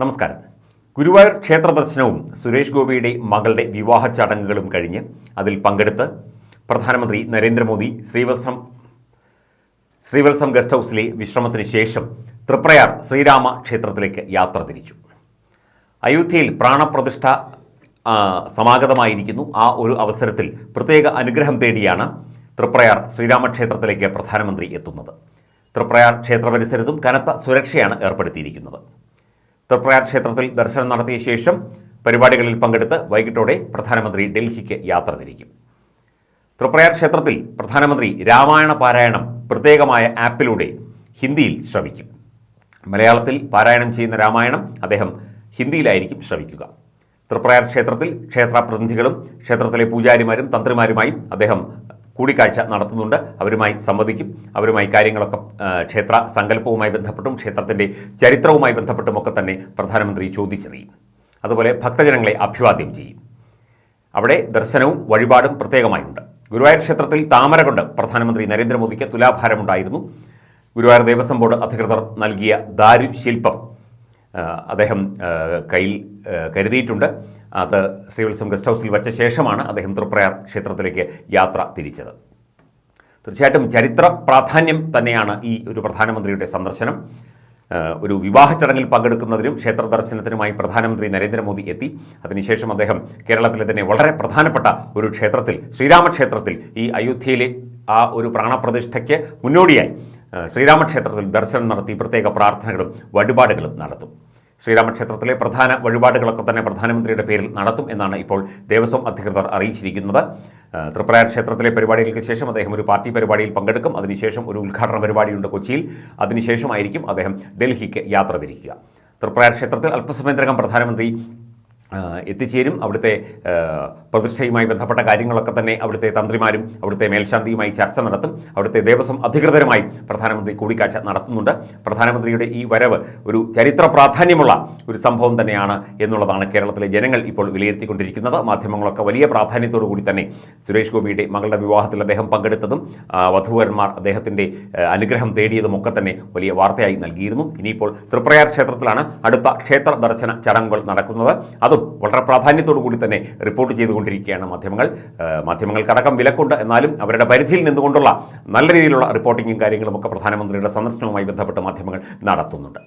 നമസ്കാരം. ഗുരുവായൂർ ക്ഷേത്ര ദർശനവും സുരേഷ് ഗോപിയുടെ മകളുടെ വിവാഹ ചടങ്ങുകളും കഴിഞ്ഞ് അതിൽ പങ്കെടുത്ത് പ്രധാനമന്ത്രി നരേന്ദ്രമോദി ശ്രീവത്സം ശ്രീവത്സം ഗസ്റ്റ് ഹൗസിലെ വിശ്രമത്തിന് ശേഷം തൃപ്രയാർ ശ്രീരാമ ക്ഷേത്രത്തിലേക്ക് യാത്ര തിരിച്ചു. അയോധ്യയിൽ പ്രാണപ്രതിഷ്ഠ സമാഗതമായിരിക്കുന്നു. ആ ഒരു അവസരത്തിൽ പ്രത്യേക അനുഗ്രഹം തേടിയാണ് തൃപ്രയാർ ശ്രീരാമക്ഷേത്രത്തിലേക്ക് പ്രധാനമന്ത്രി എത്തുന്നത്. തൃപ്രയാർ ക്ഷേത്ര പരിസരത്തും കനത്ത സുരക്ഷയാണ് ഏർപ്പെടുത്തിയിരിക്കുന്നത്. തൃപ്രയാർ ക്ഷേത്രത്തിൽ ദർശനം നടത്തിയ ശേഷം പരിപാടികളിൽ പങ്കെടുത്ത് വൈകിട്ടോടെ പ്രധാനമന്ത്രി ഡൽഹിക്ക് യാത്ര തിരിക്കും. തൃപ്രയാർ ക്ഷേത്രത്തിൽ പ്രധാനമന്ത്രി രാമായണ പാരായണം പ്രത്യേകമായ ആപ്പിലൂടെ ഹിന്ദിയിൽ ശ്രവിക്കും. മലയാളത്തിൽ പാരായണം ചെയ്യുന്ന രാമായണം അദ്ദേഹം ഹിന്ദിയിലായിരിക്കും ശ്രവിക്കുക. തൃപ്രയാർ ക്ഷേത്രത്തിൽ ക്ഷേത്ര പ്രതിനിധികളും ക്ഷേത്രത്തിലെ പൂജാരിമാരും തന്ത്രിമാരുമായും അദ്ദേഹം കൂടിക്കാഴ്ച നടത്തുന്നുണ്ട്. അവരുമായി സംവദിക്കും. അവരുമായി കാര്യങ്ങളൊക്കെ ക്ഷേത്ര സങ്കല്പവുമായി ബന്ധപ്പെട്ടും ക്ഷേത്രത്തിന്റെ ചരിത്രവുമായി ബന്ധപ്പെട്ടും ഒക്കെ തന്നെ പ്രധാനമന്ത്രി ചോദിച്ചറിയും. അതുപോലെ ഭക്തജനങ്ങളെ അഭിവാദ്യം ചെയ്യും. അവിടെ ദർശനവും വഴിപാടും പ്രത്യേകമായുണ്ട്. ഗുരുവായൂർ ക്ഷേത്രത്തിൽ താമര കൊണ്ട് പ്രധാനമന്ത്രി നരേന്ദ്രമോദിക്ക് തുലാഭാരമുണ്ടായിരുന്നു. ഗുരുവായൂർ ദേവസ്വം ബോർഡ് അധികൃതർ നൽകിയ ദാരു ശില്പം അദ്ദേഹം കയ്യിൽ കരുതിയിട്ടുണ്ട്. അത് ശ്രീവത്സം ഗസ്റ്റ് ഹൗസിൽ വച്ച ശേഷമാണ് അദ്ദേഹം തൃപ്രയാർ ക്ഷേത്രത്തിലേക്ക് യാത്ര തിരിച്ചത്. തീർച്ചയായിട്ടും ചരിത്ര പ്രാധാന്യം തന്നെയാണ് ഈ ഒരു പ്രധാനമന്ത്രിയുടെ സന്ദർശനം. ഒരു വിവാഹ ചടങ്ങിൽ പങ്കെടുക്കുന്നതിനും ക്ഷേത്ര ദർശനത്തിനുമായി പ്രധാനമന്ത്രി നരേന്ദ്രമോദി എത്തി. അതിനുശേഷം അദ്ദേഹം കേരളത്തിലെ തന്നെ വളരെ പ്രധാനപ്പെട്ട ഒരു ക്ഷേത്രത്തിൽ ശ്രീരാമക്ഷേത്രത്തിൽ ഈ അയോധ്യയിലെ ആ ഒരു പ്രാണപ്രതിഷ്ഠയ്ക്ക് മുന്നോടിയായി. ശ്രീരാമക്ഷേത്രത്തിൽ ദർശനം നടത്തി പ്രത്യേക പ്രാർത്ഥനകളും വഴിപാടുകളും നടത്തും. ശ്രീരാമക്ഷേത്രത്തിലെ പ്രധാന വഴിപാടുകളൊക്കെ തന്നെ പ്രധാനമന്ത്രിയുടെ പേരിൽ നടത്തും എന്നാണ് ഇപ്പോൾ ദേവസ്വം അധികൃതർ അറിയിച്ചിരിക്കുന്നത്. തൃപ്രയാർ ക്ഷേത്രത്തിലെ പരിപാടികൾക്ക് ശേഷം അദ്ദേഹം ഒരു പാർട്ടി പരിപാടിയിൽ പങ്കെടുക്കും. അതിനുശേഷം ഒരു ഉദ്ഘാടന പരിപാടിയുണ്ട് കൊച്ചിയിൽ. അതിനുശേഷമായിരിക്കും അദ്ദേഹം ഡൽഹിക്ക് യാത്ര തിരിക്കുക. തൃപ്രയാർ ക്ഷേത്രത്തിൽ അല്പസമയത്തിനകം പ്രധാനമന്ത്രി എത്തിച്ചേരും. അവിടുത്തെ പ്രതിഷ്ഠയുമായി ബന്ധപ്പെട്ട കാര്യങ്ങളൊക്കെ തന്നെ അവിടുത്തെ തന്ത്രിമാരും അവിടുത്തെ മേൽശാന്തിയുമായി ചർച്ച നടത്തും. അവിടുത്തെ ദേവസ്വം അധികൃതരുമായി പ്രധാനമന്ത്രി കൂടിക്കാഴ്ച നടത്തുന്നുണ്ട്. പ്രധാനമന്ത്രിയുടെ ഈ വരവ് ഒരു ചരിത്ര പ്രാധാന്യമുള്ള ഒരു സംഭവം തന്നെയാണ് എന്നുള്ളതാണ് കേരളത്തിലെ ജനങ്ങൾ ഇപ്പോൾ വിലയിരുത്തിക്കൊണ്ടിരിക്കുന്നത്. മാധ്യമങ്ങളൊക്കെ വലിയ പ്രാധാന്യത്തോടു കൂടി തന്നെ സുരേഷ് ഗോപിയുടെ മകളുടെ വിവാഹത്തിൽ അദ്ദേഹം പങ്കെടുത്തതും വധൂവരന്മാർ അദ്ദേഹത്തിന്റെ അനുഗ്രഹം തേടിയതും ഒക്കെ തന്നെ വലിയ വാർത്തയായി നൽകിയിരുന്നു. ഇനിയിപ്പോൾ തൃപ്രയാർ ക്ഷേത്രത്തിലാണ് അടുത്ത ക്ഷേത്ര ദർശന ചടങ്ങുകൾ നടക്കുന്നത്. അതും വളരെ പ്രാധാന്യത്തോടു കൂടി തന്നെ റിപ്പോർട്ട് ചെയ്തുകൊണ്ടിരിക്കുകയാണ് മാധ്യമങ്ങൾ. മാധ്യമങ്ങൾക്കടക്കം വിലക്കുണ്ട്. എന്നാലും അവരുടെ പരിധിയിൽ നിന്നുകൊണ്ടുള്ള നല്ല രീതിയിലുള്ള റിപ്പോർട്ടിങ്ങും കാര്യങ്ങളും ഒക്കെ പ്രധാനമന്ത്രിയുടെ സന്ദർശനവുമായി ബന്ധപ്പെട്ട് മാധ്യമങ്ങൾ നടത്തുന്നുണ്ട്.